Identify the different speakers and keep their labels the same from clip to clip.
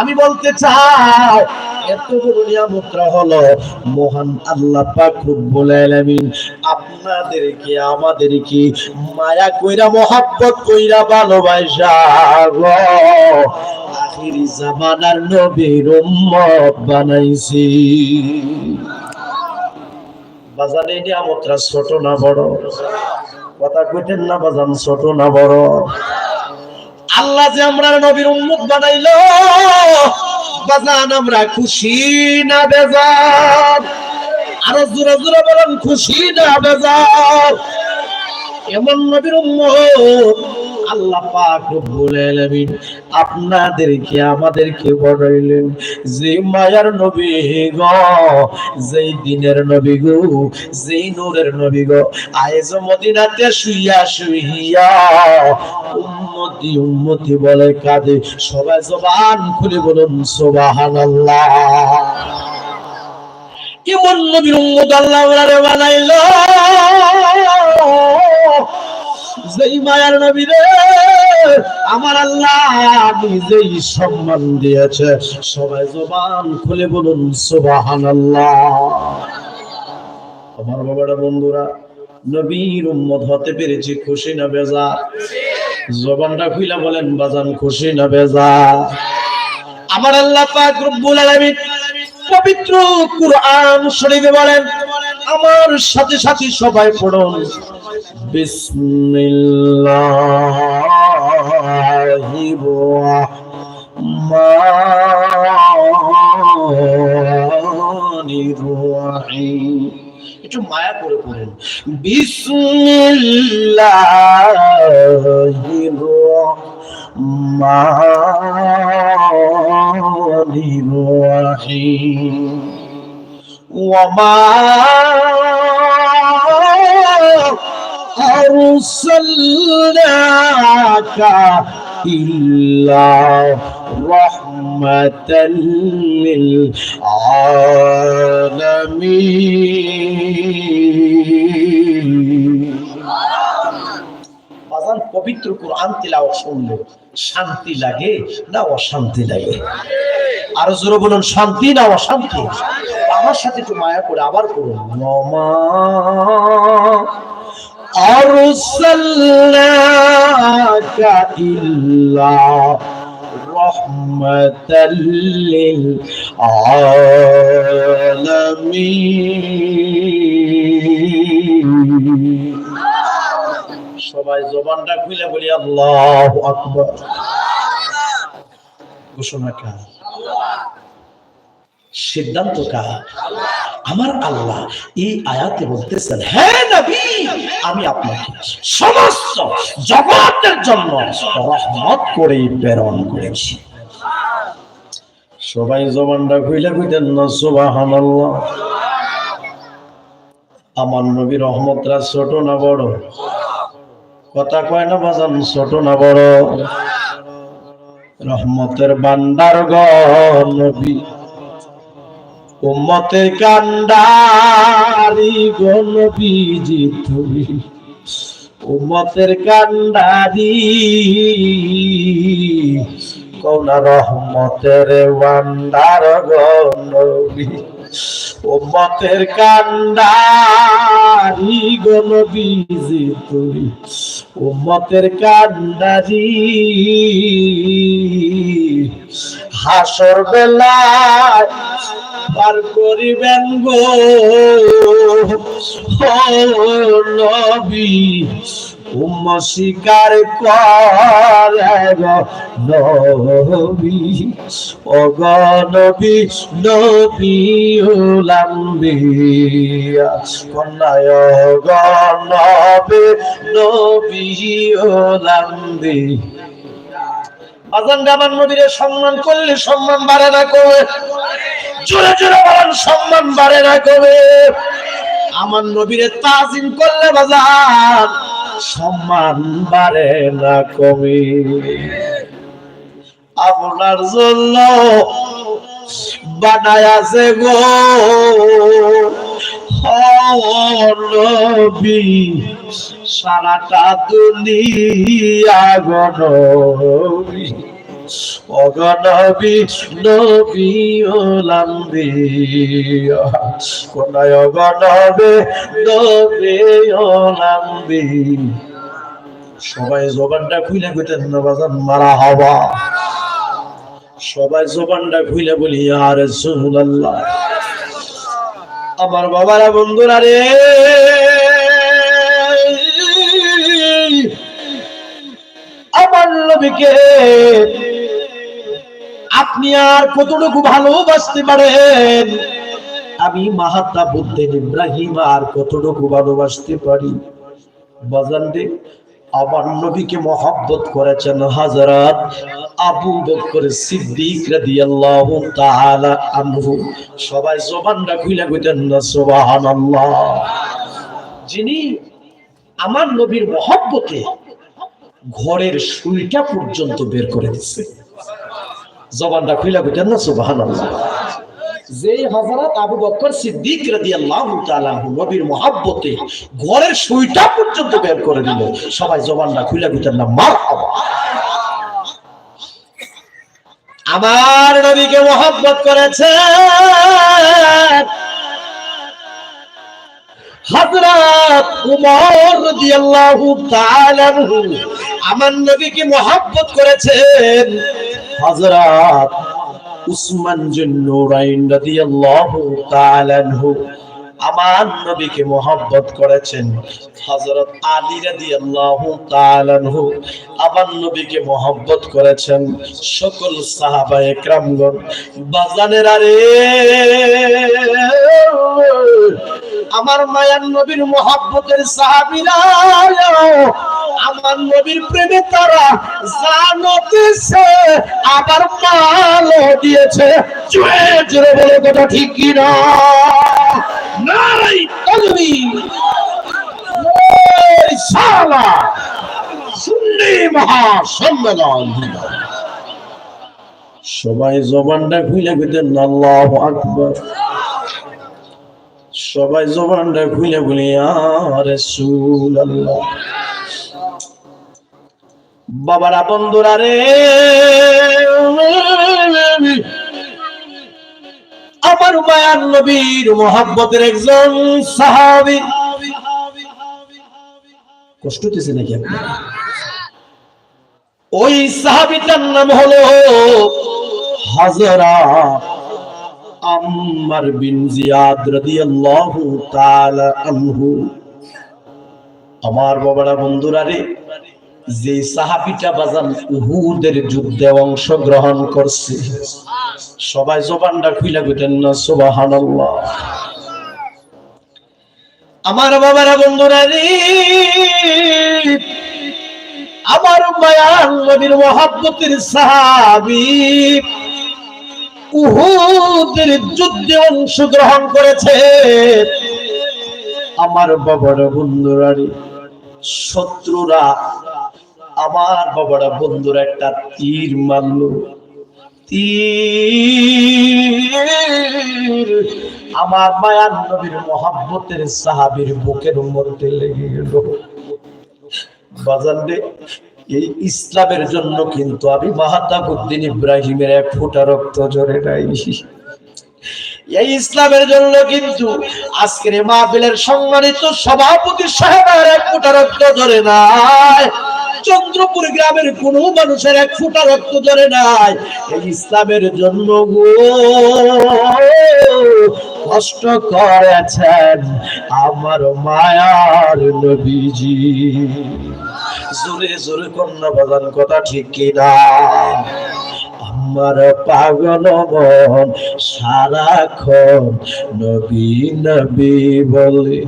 Speaker 1: আমি বলতে চাই, এত বড় নিয়ামতটা হলো মহান আল্লাহ পাক রব্বুল আলামিন আপনাদেরকে, আমাদেরকে মায়া কইরা, মোহাব্বত কইরা ভালোবাসা গো। আখিরি জামানার নবীর উম্মত বানাইছি। বাজানে নিয়ামতটা ছোট না বড়? কথা কইতেন না বাজান, ছোট না বড়? আল্লাহ যে আমরা নবীর উন্মুখ বানাইলো, বাজান আমরা খুশি না বেজার আরও জোরে জোরে বলেন, খুশি না বেজার এমন নবীর উম্মত আল্লাহ পাক রব্বুল আলামিন আপনাদেরকে, আমাদেরকে বানাইলেন যে মায়ার নবী গো, যেই দিনের নবী গো, যেই নূরের নবী গো, আয়েজ মদিনাতে শুইয়া শুইয়া উম্মতি উম্মতি বলে কাঁদে। সবাই জবান খুলে বলুন, সুবহানাল্লাহ। এমন নবীর উম্মত আল্লাহ বানাইলো? যেই মায়ার নবী রে, আমার আল্লাহ নিজেই সম্মান দিয়েছে। সবাই জবান খুলে বলুন, সুবহানাল্লাহ। আমার বাবারা, বন্ধুরা, নবীর উম্মত হতে পেরেছি খুশি না বেজা? জবানটা খুইলা বলেন, বাজান খুশি না বেজা? আমার আল্লাহ পাক রব্বুল আলামিন পবিত্র কুরআন শরীফে বলেন, আমার সাথে সাথে সবাই পড়ুন। বিসমিল্লাহির রহমানির রহিম একটু মায়া করে পড়েন। বিসমিল্লাহির রহমানির রহিম ওমা أرسلناك إلا رحمة للعالمين বাজান পবিত্র কোরআন তিলাওয়াত শুনলে শান্তি লাগে না অশান্তি লাগে আরো জোরে বলুন শান্তি না অশান্তি আমার সাথে একটু মায়া করে আবার করুন নমা أرسلناك إلا رحمة للعالمين সবাই জবানটা খুলে বলি আল্লাহ আকবর ঘোষণা কার সিদ্ধান্ত কার আমার আল্লাহ এই আয়াতে বলতেছেন হ্যাঁ নবী আমি আপনাকে সমস্ত জগতের জন্য রহমত করে প্রেরণ করেছি। সবাই জবানটা খুইলে খুঁজেন না, সুবহানাল্লাহ। আমার নবী রহমতরা ছোট না বড়? কথা কয় না বাজান, ছোট না বড়? রহমতের বান্দার গ নবী। উম্মতের কান্ডারি গো বিজিত উম্মতের কান্ডারি কোন রহমতের বান্দার গো নবী উম্মতের কান্ডারি গো নবীজি তুমি উম্মতের হাসর বেলায় পার করিবেন গো নবী উম্ম শিকার করে গো নবী গো নবী আজান নবীরে সম্মান করলে সম্মান বাড়ে না কবে? জোরে জোরে বলেন, সম্মান বাড়ে না কবে? আমার নবীরে তাজিম করলে বাজার সম্মান বাড়ে না কমে। আপনার জন্য বানায় আছে গো। রবি সারাটা দুনিয়া গো সবাই জবানটা খুলে কইতেন না, বাজান, মারা হওয়া সবাই জবানটা খুলে বলি আর রাসূলুল্লাহ। আমার বাবারা, বন্ধুরা রে। আমার নবীকে আপনি আর কতটুকু ভালোবাসতে পারেন? আমি মাহাত্মা বুদ্ধেন ইব্রাহিম আর কতটুকু ভালোবাসতে পারি? বাজান রে, আমার নবীকে মহব্বত করেছেন হাজরাত আবু বকর সিদ্দিক রাদিয়াল্লাহু তাআলা আনহু। সবাই জবানটা খুলে কইতেন না, সুবহানাল্লাহ। যিনি আমার নবীর মহব্বতে ঘরের সুইটা পর্যন্ত বের করে দিচ্ছে জবানটা খুলে কইতেন না, সুবহানাল্লাহ। যে হযরত আবু বকর সিদ্দিক রাদিয়াল্লাহু তাআলা নবীর মহব্বতে ঘরের সুইটা পর্যন্ত বের করে দিল। সবাই জবানটা খুলে কইতেন না, মারহাবা। আমার নবীকে মহব্বত করেছে হযরত উমর রাদিয়াল্লাহু তাআলা আমার নবীকে মহব্বত করেছেন হযরত উসমান জুন্নুরাইন রাদিয়াল্লাহু তাআলা আনহু আমার নবীকে মহব্বত করেছেন। হযরত আলী রাদিয়াল্লাহু তাআলা আনহু আমার নবীকে মহব্বত করেছেন। সকল সাহাবা একরামগণ, বাজানের আরে আমার মায়ার নবীর মহব্বতের সাহাবীরা আমার নবীর প্রেমে তারা জানতেছে আবার মালও দিয়েছে। জুড়ে বলে কথা ঠিক কি না নাই এই শালা সুন্নি মহা সম্মেলন সবাই জবানটা খুলে খুঁজে আল্লাহু আকবার। সবাই জবানটা বলি আর রাসূলুল্লাহ। বাবারা, বন্ধুরা রে, আমার মায়ার নবীর মোহাব্বতের একজন সাহাবি। কষ্ট দিছে নাকি ওই সাহাবিটার নাম হলো হাজরা আম্মার বিন জিয়াদ রাদিয়াল্লাহু তাআলা আনহু। আমার বাবারা, বন্ধুরা রে, যে সাহাবিটা বাজান উহুদের যুদ্ধে অংশগ্রহণ করছে, সবাই জবানটা খুলে গেতেন না, সুবহানাল্লাহ। আমার বাবারা, বন্ধুরা রে, আমার মায়ার নবীর মহাব্বতের সাহাবি উহুদের যুদ্ধে অংশগ্রহণ করেছে। আমার বাবার বন্ধুরা শত্রুরা, আমার বাবারা বন্ধুরা একটা তীর মারল। তীর আমার মায়ার নবীর মহাব্বতের সাহাবীর বুকের মধ্যে লেগে গেল। বাজান এই ইসলামের জন্য কিন্তু আমি মাহাতাবুদ্দিন ইব্রাহিমের এক ফোঁটা রক্ত জরে নাই। এই ইসলামের জন্য কিন্তু আজকের মাহফিলের সম্মানিত সভাপতি সাহেবের এক ফোঁটা রক্ত ধরে নাই। চন্দ্রপুর গ্রামের কোন মানুষের এক ফোঁটা রক্ত ধরে নাই। এই ইসলামের জন্য গো, কষ্ট করেছেন আমার মায়ার নবীজি। জোরে জোরে কন্যা বাজান কথা ঠিক কিনা? আমার পাগল মন সারাক্ষণ নবী নবী বলে,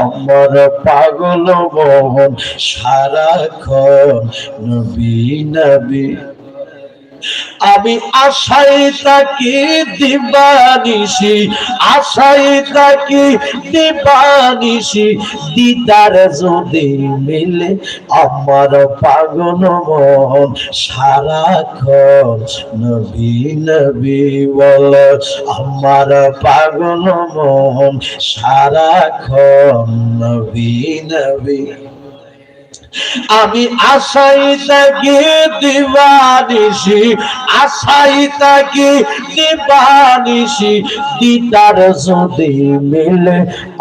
Speaker 1: আমার পাগল মন সারাক্ষণ নবী নবী আমি আশাই তাকি দিবানিসি আশাই তাকি দিবানিসি দিদার যদি মিলে আমার পাগল মন, সারাক্ষণ নবী নবী বল, আমার পাগল মন, সারাক্ষণ নবী নবী আমি আশাই থাকি দিবানিসি আশাই থাকি দিবানিসি দিদার যদি মিলে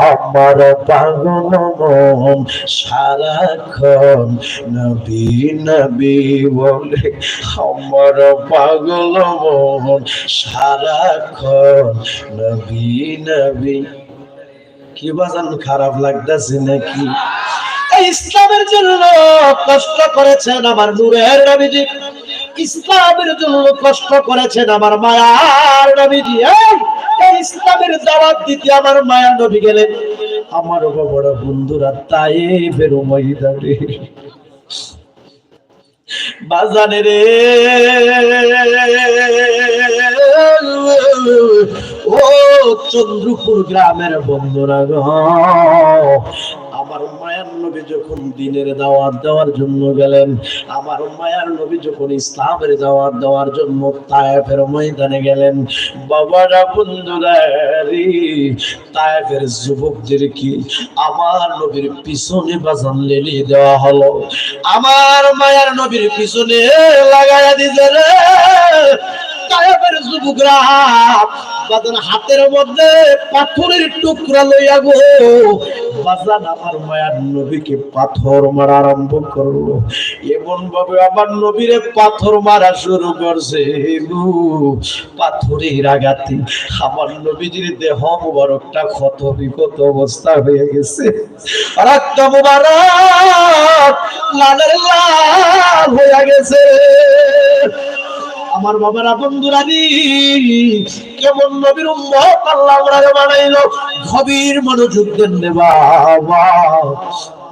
Speaker 1: আমার পাগল মন, সারাক্ষণ নবী নবী বলে আমার পাগল মন, সারাক্ষণ নবী নবী। কি বাজান খারাপ লাগতেছে নাকি? ইসলামের জন্য কষ্ট করেছেন আমার নূরের নবীজি। ইসলামের জন্য কষ্ট করেছেন আমার মায়ার নবীজি। ইসলামের দাওয়াত দিতে আমার মায়ার নবী গেলেন। আমার বড় বন্ধুরা তাই বেরো মহিদারে বাজানে রে। ও চন্দ্রপুর গ্রামের বন্ধুরা আমার মায়ার নবী যখন দিনের দাওয়াত দেওয়ার জন্য গেলেন আমার মায়ার নবী যখন ইসলামের দাওয়াত দেওয়ার জন্য তায়েফের ময়দানে গেলেন, বাবারা, বন্ধুরা, রে, তায়েফের যুবকদের কি আমার নবীর পিছনে বাজান লেলি দেওয়া হলো? আমার মায়ার নবীর পিছনে লাগাইয়া দিছে রে। যুবকরা হাতের মধ্যে পাথরের টুকরা লইয়া গো আমার মায়ার নবীকে পাথর মারা আরম্ভ করল। এমন ভাবে আমার নবীরে পাথর মারা শুরু করছে পাথরের আঘাতে আমার নবীজির দেহ মুবারকটা ক্ষত বিক্ষত অবস্থা হয়ে গেছে। রক্ত মুবারক লালের লাল হয়ে গেছে। আমার বাবারা বন্ধুরা কেমন নবীর উম্মত? আল্লাহ বানাইলো। গভীর মনোযোগ দেন বাবা।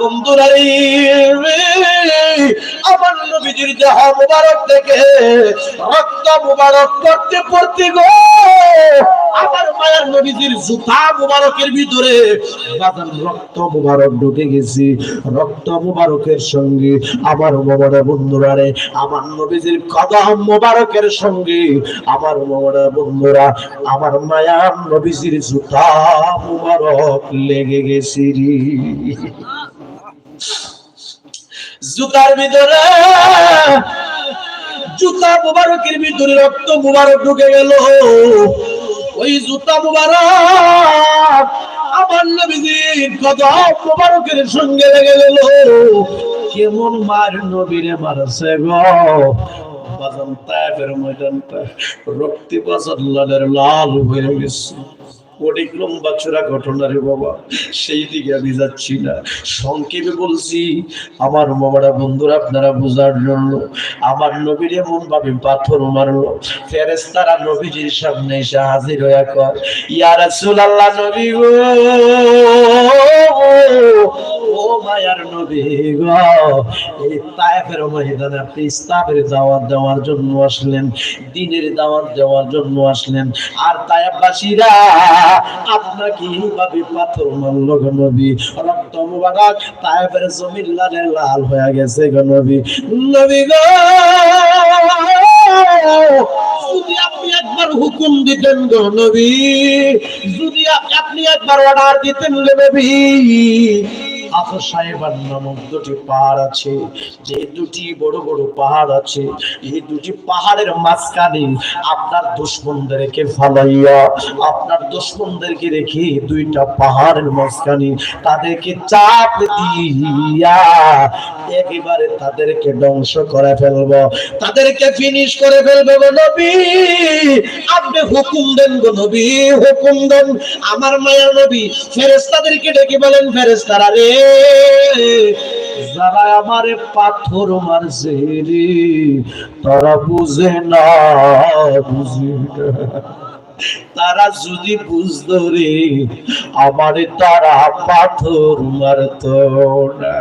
Speaker 1: বন্ধুরা আমার নবীজির দেহ মুবারক থেকে রক্ত মুবারক পড়তে পড়তে গো। আমার নবীজির মুবারকের ভিতরে রক্ত মুবারক ঢুকে গেছি। রক্ত মুবারকের সঙ্গে আমার মোবারক বন্ধুরা রে, আমার নবীজির কদম মুবারকের সঙ্গে আমার মোবারক বন্ধুরা, আমার মায়ার নবীজির জুতা মুবারক লেগে গেছি জুতার ভিতরে, জুতা মুবারকের ভিতরে রক্ত মুবারক ঢুকে গেল। ওই জুতা মুবারক আমার মুবারকের সঙ্গে লেগে গেল। কেমন মার মারছে গো। বাজান তায়েফের ময়দানটা রক্তে বাজার লাল হয়ে গেছে। অনেক লম্বা চূড়া ঘটনা রে বাবা। সেই দিকে আমি যাচ্ছি না। সংক্ষেপে বলছি, আমার মামারা বন্ধুরা, আপনারা বোঝার জন্য আমার নবীর এমন ভাবে পাথর মারলো। ফেরেস্তারা নবীজির সামনে এসে হাজির হয়ে কর ইয়ারা সুলাল্লাহ নবী গো মায়ার নবী গো। এই তায়েফের ময়দানে আপনি ইসলামের দাওয়াত দেওয়ার জন্য আসলেন, দিনের দাওয়াত দেওয়ার জন্য আসলেন। আর তায়েফবাসীরা, আপনাকে এইভাবে পাথর মারল গো নবী। রক্ত মুবারক তায়েফের জমিন লালে লাল হয়ে গেছে গো নবী। নবী গো, যদি আপনি একবার হুকুম দিতেন গো নবী, যদি আপনি একবার অর্ডার দিতেন গো নবী সাহেবার নামক দুটি পাহাড় আছে। যে দুটি বড় বড় পাহাড় আছে, এই দুটি পাহাড়ের মাঝখানে আপনার দুশ্মনদেরকে ফালাইয়া, আপনার দুশ্মনদেরকে রেখে দুইটা পাহাড়ের মাঝখানে তাদেরকে চাপ দিয়া একেবারে তাদেরকে ধ্বংস করে ফেলব। তাদেরকে ফিনিশ করে ফেলবে গো নবী। আপনি হুকুম দেন গো নবী, হুকুম দেন। আমার মায়ের নবী ফেরেস্তাদেরকে ডেকে বলেন ফেরেস্তারা রে যারা আমারে পাথর মারছে রে, তারা বুঝে না, বুঝে তারা যদি বুঝতো রে, আমারে তারা পাথর মারত না।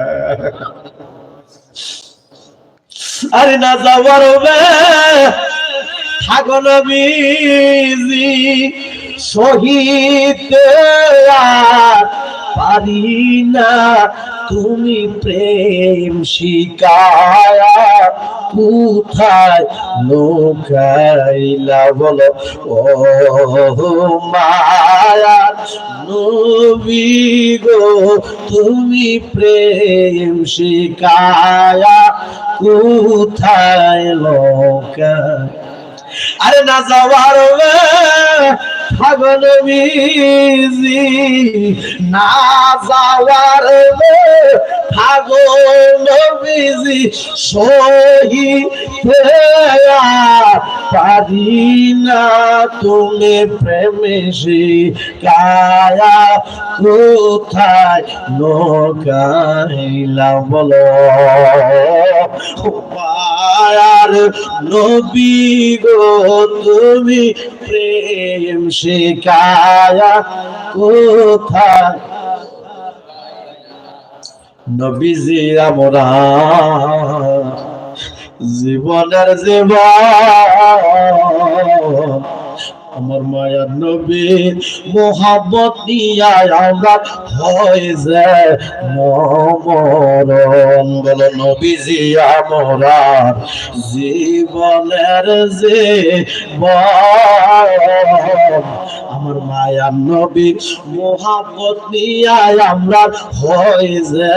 Speaker 1: আরে না যাওয়ার থাকো নবীজি শহীদ পারি না তুমি প্রেম শিকায়া কোথায় লোকাইলা বলো? ও মায়া নবী গো, তুমি প্রেম শিকায়া কোথায় লোকায় আরে না যাওয়ার ভাগনবীজি না যাওয়ার ভাগনবীজি সহি পারি না তুমি প্রেমে কায়া কোথায় নৌকাইলা বলো মায়ার নবী গো তুমি প্রেম শিকায়া কোথায়? নবীজি আমরা জীবনের জীবন আমার মায়ার নবী মোহাম্মত নিয়া আমরা হয় যে মরণ বলো নবীজি আমরা জীবনের যে আমার মায়ার নবী মোহাম্মত নিয়া আমরা হয় যে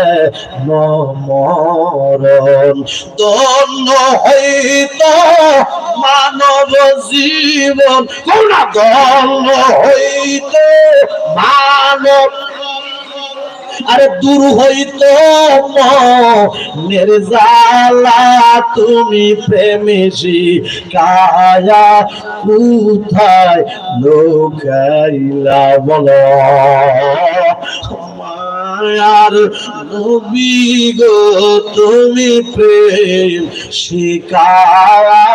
Speaker 1: মরণ দন্য হইত মানব জীবন। কোন দন্য হইত মানব। আরে দূর হইত নির্জালা তুমি প্রেমেশি কায়া কোথায় লোকাইলা বলো? মায়ার নবী গো, তুমি প্রেম শিকায়া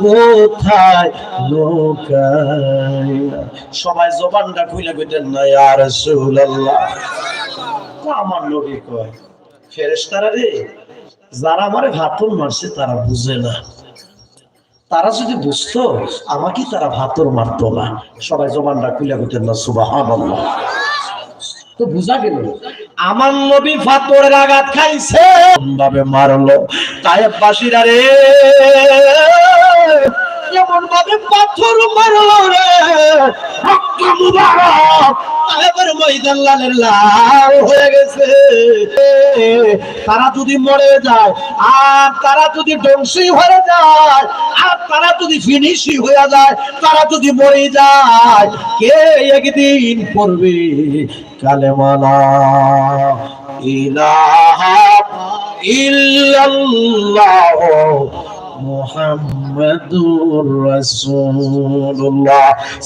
Speaker 1: কোথায় লোকাইলা সবাই জবানটা খুলে কইতেন, না ইয়া রাসূলুল্লাহ। আমার নবী কয়, ফেরেশতারা রে, যারা আমারে ভাতর মারছে তারা বুঝে না। তারা যদি বুঝতো, আমাকে তারা ভাতর মারতো না। সবাই জবানটা খুলে কইতেন, না, সুবহানাল্লাহ। তো বুঝা গেল, আমার নবী ফাতরের আঘাত খাইছে। ভাবে মারলো তায়েব বাসীরা রে, এমন ভাবে পাথর মারলো রে মুবারক হয়ে গেছে। তারা যদি মরে যায়, আর তারা যদি ধ্বংসী হয়ে যায়, আর তারা যদি ফিনিশি হয়ে যায়, তারা যদি মরে যায়, কে একদিন পড়বে? কালেমালা ইলাহা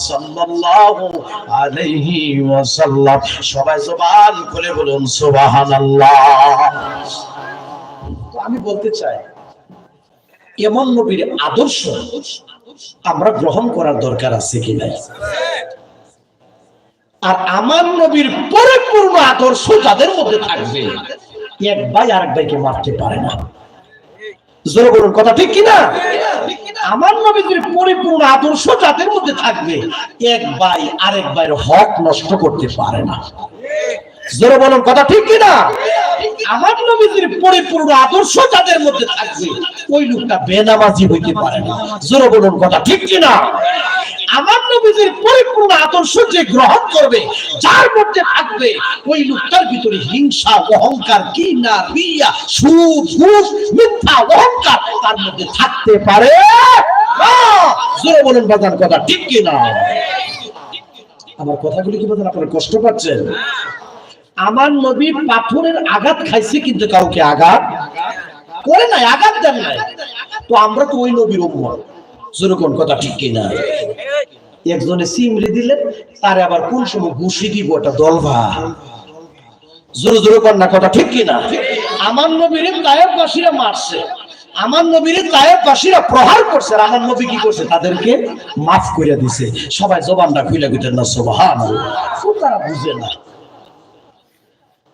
Speaker 1: সাল্লাল্লাহু আলাইহি ওয়াসাল্লাম। সবাই জবান খুলে বলুন, সুবহানাল্লাহ। আমি বলতে চাই, এমন নবীর আদর্শ আমরা গ্রহণ করার দরকার আছে কি নাই? আর আমার নবীর পরিপূর্ণ আদর্শ যাদের মধ্যে থাকবে, এক ভাই আর এক ভাইকে মারতে পারে না। জোরে বলুন, কথা ঠিক কিনা? আমার নবীদের পরিপূর্ণ আদর্শ যাদের মধ্যে থাকবে, এক ভাই আরেক ভাইয়ের হক নষ্ট করতে পারে না। জোরে বলুন, কথা ঠিক কিনা? আমার নবীদের পরিপূর্ণ আদর্শ যাদের মধ্যে থাকবে, ওই লোকটা বেনামাজি হইতে পারে না। জোরে বলুন কথা ঠিক কিনা? আমার নবীদের পরিপূর্ণ আদর্শ যে গ্রহণ করবে, যার মধ্যে থাকবে, ওই লোকটার ভিতরে হিংসা, অহংকার কিনা রিয়া, সুদ, ঘুষ, মিথ্যা, অহংকার তার মধ্যে থাকতে পারে। জোরে বলুন বাজার কথা ঠিক কিনা? আমার কথাগুলি কি বাজার আপনারা কষ্ট পাচ্ছেন? আমার নবী পাথরের আঘাত খাইছে কিন্তু কাউকে আঘাত করে নাই, আঘাত দেন নাই। তো আমরা তো ওই নবীর উম্মত। যেরকম কথা ঠিক কিনা? একজনে সিমরি দিলেন, তারে আবার কোন সময় ঘুষি দিব ওটা দলভা? জোরে জোরে কন্যা কথা ঠিক কিনা? আমার নবীরে তায়েববাসীরা মারছে, আমার নবীরে তায়েববাসীরা প্রহার করছে, আর আমার নবী কি করছে? তাদেরকে মাফ করে দিছে। সবাই জবানটা খুলে গেতেন না সোবাহান তারা বুঝে না।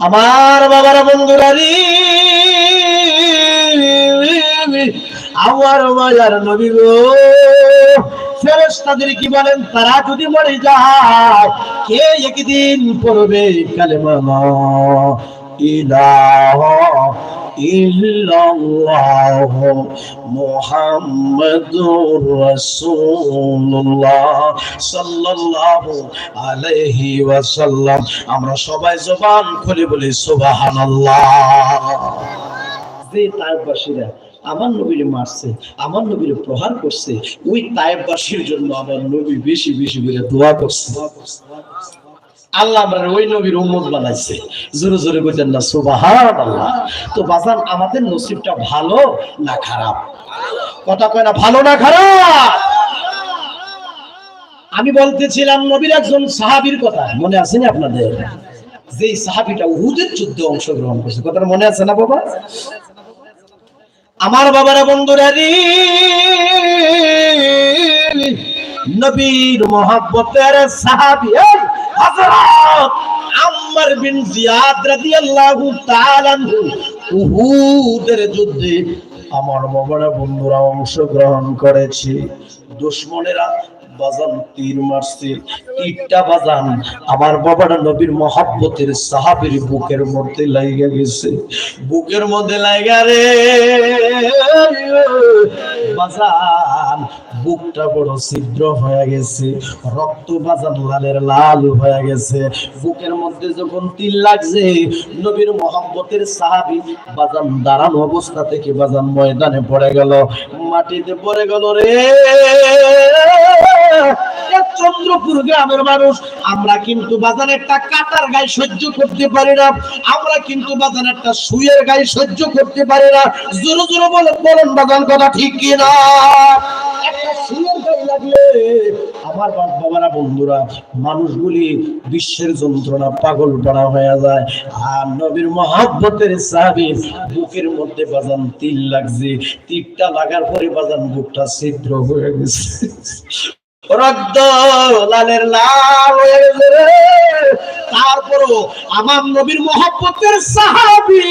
Speaker 1: আমার বাবার বন্ধুরা আমার মায়ার নবী গো। ফেরেস্তাদের কি বলেন? তারা যদি মরে যায়, কে একদিন পড়বে কালেমা? ইলাহা ইল্লাল্লাহ মুহাম্মাদুর রাসূলুল্লাহ সাল্লাল্লাহু আলাইহি ওয়াসাল্লাম। আমরা সবাই জবান খুলে বলি, সুবহানাল্লাহ। যে তাইবাসীরা আমার নবীরে মারছে, আমার নবীরে প্রহার করছে, ওই তাইবাসীর জন্য আমার নবী বেশি বেশি করে দোয়া করছে। আল্লাহ আমরা ওই নবীর উম্মত বানাইছে। জোরে জোরে কইতেন না, সুবহানাল্লাহ। তো বাজান, আমাদের নসিবটা ভালো না খারাপ? কথা কয় না, ভালো না খারাপ? আমি বলতেছিলাম, নবীর একজন সাহাবীর কথা। মনে আছে না আপনাদের? যে সাহাবীটা উহুদের যুদ্ধে অংশগ্রহণ করছে। কথাটা মনে আছে না বাবা? আমার বাবারা বন্ধুরা রে, নবীর মোহাব্বতের সাহাবী আমার বাবারা বন্ধুরা অংশগ্রহণ করেছে। দুশ্মনেরা বাজান তীর মারছে তীরটা বাজান। আমার বাবারা নবীর মহাব্বতের সাহাবীর বুকের মধ্যে লাইগা গেছে। বুকের মধ্যে লাইগা রে, বাজান। বুকটা বড় ছিদ্র হয়ে গেছে, রক্ত বাজান লালের লাল হয়ে গেছে। বুকের মধ্যে যখন তিল লাগছে, নবীর মহাব্বতের সাহাবী বাজান দাঁড়ানো অবস্থা থেকে বাজান ময়দানে পড়ে গেল। মাটিতে পড়ে গেল রে। চন্দ্রপুর গ্রামের মানুষ, আমরা কিন্তু বাজান একটা কাটার গায়ে সহ্য করতে পারি না। আমরা কিন্তু বাজান একটা সুয়ের গায়ে সহ্য করতে পারি না। জোরে জোরে বলে বলেন বাজান, কথা ঠিক কিনা? একটা আমার বাপ বাবারা বন্ধুরা, মানুষগুলি বিশ্বের যন্ত্রণা পাগল পড়া হয়ে যায়। আর নবীর মহাব্বতের সাহাবি বুকের মধ্যে বাজান তিল লাগছে। তীরটা লাগার পরে বাজান বুকটা ছিদ্র হয়ে গেছে। রক্ত লালের লাল হয়ে গেছে তারপরও আমার নবীর মহব্বতের সাহাবি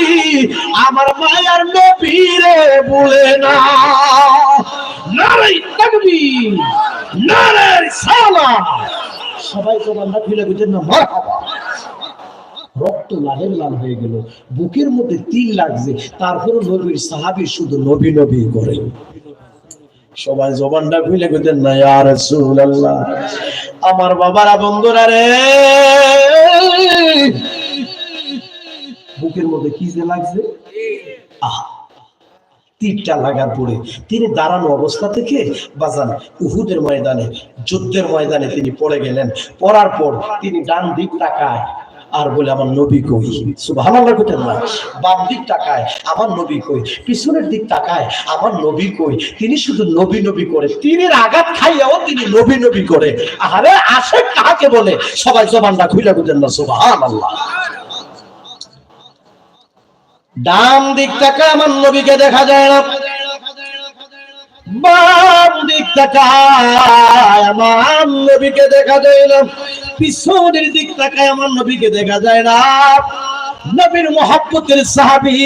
Speaker 1: আমার মায়ার নবীরে বলে না। নারাই তাকবীর নারাই সালা সবাই তো বান্দা না, মারহাবা। রক্ত লালের লাল হয়ে গেল। বুকের মধ্যে তিল লাগছে। তারপরে নবীর সাহাবি শুধু নবী নবী করে। সবাই জবানটা খুলে কইতেন না, ইয়া রাসূলুল্লাহ। আমার বাবারা, বন্ধুরা রে। বুকের মধ্যে কি যে লাগছে? তীরটা লাগার পরে তিনি দাঁড়ানো অবস্থা থেকে বাজান, উহুদের ময়দানে, যুদ্ধের ময়দানে তিনি পড়ে গেলেন। পড়ার পর তিনি ডান দিক তাকায়। আর বলে, আমার নবী কই? সুবহানাল্লাহ কইতেন না, বাম দিক তাকায়, আমার নবী কই? পিছনের দিক তাকায়, আমার নবী কই? তিনি শুধু নবী নবী করে, তীরের আঘাত খাইয়াও তিনি নবী নবী করে। আরে আসে কাকে বলে? সবাই জবানটা খুলে কইতেন না, সুবহানাল্লাহ। ডান দিক তাকায়, আমার নবীকে দেখা যায় না। বাম দিক তাকায়, আমার নবীকে দেখা যায় না। পিছনের দিক তাকায়, আমার নবীকে দেখা যায় না। নবীর মহাব্বতের সাহাবি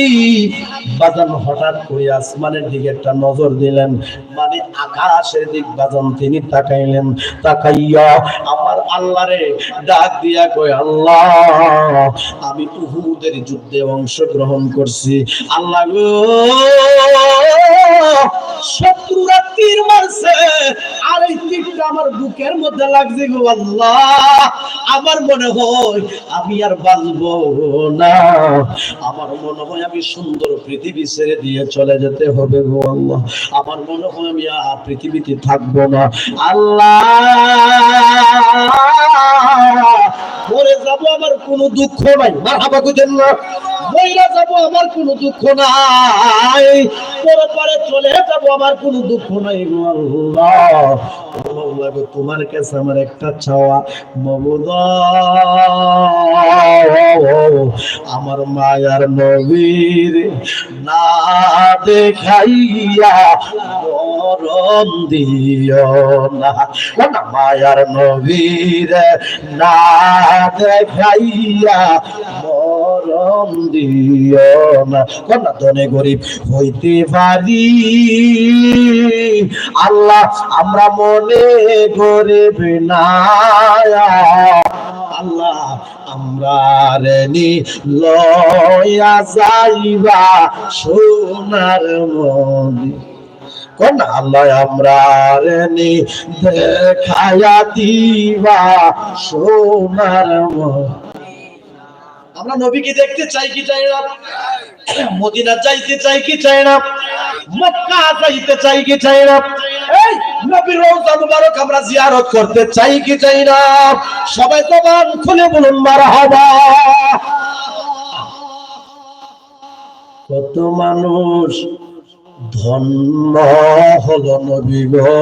Speaker 1: বাজান হঠাৎ করে আসমানের দিকে একটা নজর দিলেন। মানে আকাশের দিক বাজান তিনি তাকাইলেন। তাকাইয়া আমার আল্লাহরে ডাক দিয়া কই আল্লাহ, আমি উহুদের যুদ্ধে অংশগ্রহণ করছি। আল্লাহ গো শত্রুরা তীর মারছে। আর এই তীরটা আমার বুকের মধ্যে লাগছে গো আল্লাহ। আমার মনে হয় আমি আর বাঁচবো না। আমার মনে হয় আমি সুন্দর পৃথিবী ছেড়ে দিয়ে চলে যেতে হবে গো আল্লাহ। আমার মনে হয় আমি আর পৃথিবীতে থাকব না। আল্লাহ! মরে যাব, আমার কোনো দুঃখ নাই। মারহাবা কইতেন না। যাব, আমার কোনো দুঃখ নাই। চলে যাব, আমার কোনো দুঃখ নাই তোমার কাছে আমার একটা চাওয়া মমদা আমার মায়ার নবীর না দেখাইয়া দিও না, মায়ার নবীর না দেখাইয়া মরম দিও না। কন্যা ধনে গরিব হইতে পারি। আল্লাহ, আমরা মনে গরিব না। আল্লাহ, আমরা রেনি লয়া যাইবা সোনার মনি। কোন আল্লাহ, আমরা রেনি দেখায়া দিবা সোনার মনি। আমরা নবীকে দেখতে চাই কি চাই না? মদিনা যাইতে চাই কি চাই না? মক্কা যাইতে চাই কি চাই না? এই নবীর রওজা মুবারক আমরা জিয়ারত করতে চাই কি চাই না? সবাই জবান খুলে বলুন, মারহাবা। কত মানুষ ধন্য হলো নবী গো।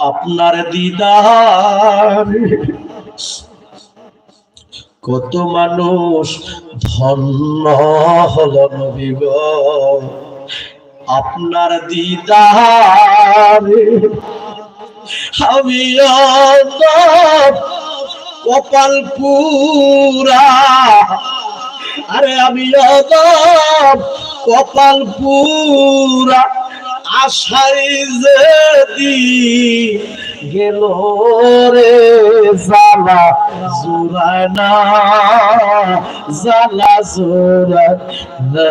Speaker 1: আপনার দিদার কত মানুষ ধন্য হলো নবী আপনার দিদার আমি কপাল পুরা আরে আমি কপাল পুরা আশাই যদি গেল রে জালা জুরায় না জালা জুরায় না।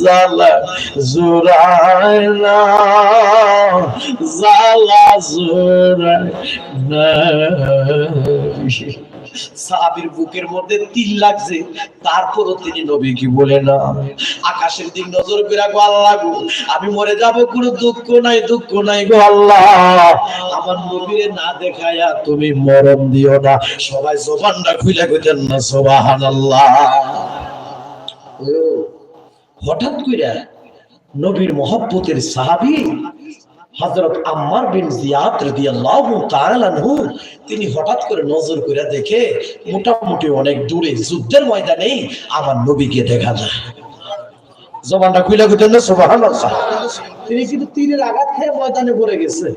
Speaker 1: জালা জুরায় জালা জুরায় না। সাহাবির বুকের মধ্যে তিল লাগছে, তারপরও তিনি নবী কি বলে না। আকাশের দিক নজর করে গো আল্লাহ গো, আমি মরে যাব, কোনো দুঃখ নাই দুঃখ নাই গো আল্লাহ। আমার নবীরে না দেখায়া তুমি মরণ দিও না। সবাই জবানটা খুলে কইতেন না, সুবহানাল্লাহ। হঠাৎ কইরা নবীর মহব্বতের সাহাবী হযরত আম্মার বিন জিয়াদ রাদিয়াল্লাহু তাআলা আনহু তিনি হঠাৎ করে নজর করে দেখে মোটামুটি অনেক দূরে যুদ্ধের ময়দানেই আমার নবীকে দেখা যায়। জবানটা খুলে কইতেন না সুবহানাল্লাহ। তিনি কিন্তু তীরের আঘাত খেয়ে ময়দানে পড়ে গেছে।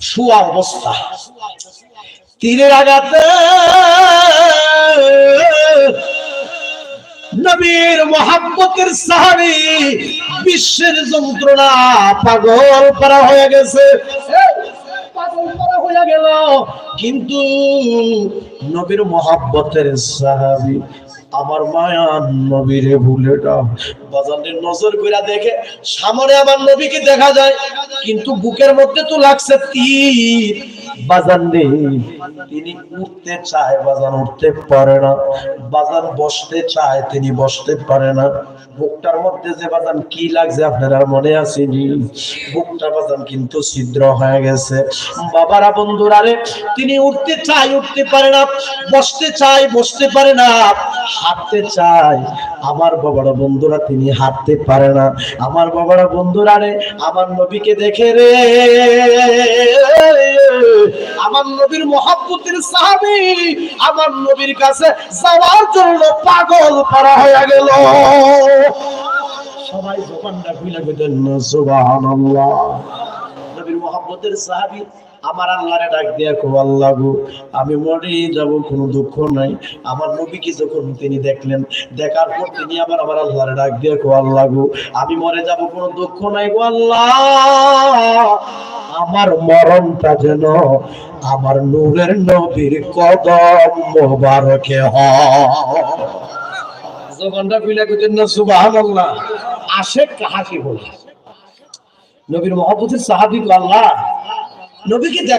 Speaker 1: শুয়া অবস্থা। তীরের আঘাতে নবীর মোহাম্মতের সাহাবি বিশ্বের যন্ত্রণা পাগল করা হয়ে গেছে। কিন্তু নবীর মহাব্বতের সাহাবি আমার মায়া নবীরে ভুলে না বাজানের নজর করে দেখে, সামনে আমার নবীকে দেখা যায়, কিন্তু বুকের মধ্যে তো লাগছে তীর। বাজান তিনি উঠতে চায়, বাজান উঠতে পারে না। বাজান বসতে চায়, তিনি বসতে পারে না। বুকটার মধ্যে যে বাজান কি লাগছে আপনার মনে আসেনি বুকটা বাজান কিন্তু ছিদ্র হয়ে গেছে। বাবারা, বন্ধুরা রে, তিনি উঠতে চায়, উঠতে পারে না। বসতে চায়, বসতে পারে না। হাঁটতে চায়। আমার বাবারা বন্ধুরা, তিনি হাঁটতে পারে না। আমার বাবারা বন্ধুরা রে, আমার নবীকে দেখে রে। আমার নবীর মহাব্বতের সাহাবি, আমার নবীর কাছে যাওয়ার জন্য পাগল করা হয়ে গেল। সবাই জবানটা খুলে গেলেন সুবহানাল্লাহ। নবীর মহাব্বতের সাহাবি আমার আল্লাহরে ডাক দিয়া কো আল্লাহ আমি মরে যাব, কোনো দুঃখ নাই। আমার নবীকে যখন তিনি দেখলেন, দেখার পর তিনি আবার আমার আল্লাহরে ডাক দিয়া কো আল্লাহ আমি মরে যাব, কোনো দুঃখ নাই গো, আল্লাহ। আমার মরণটা যেন আমার নূরের নবীর কদম মোবারকে জবানটা খুলে কইতেন না, সুবহানাল্লাহ। আশেক কাহাকে বলে? নবীর মহব্বতের সাহাবী আল্লাহ। নবীকে দেখ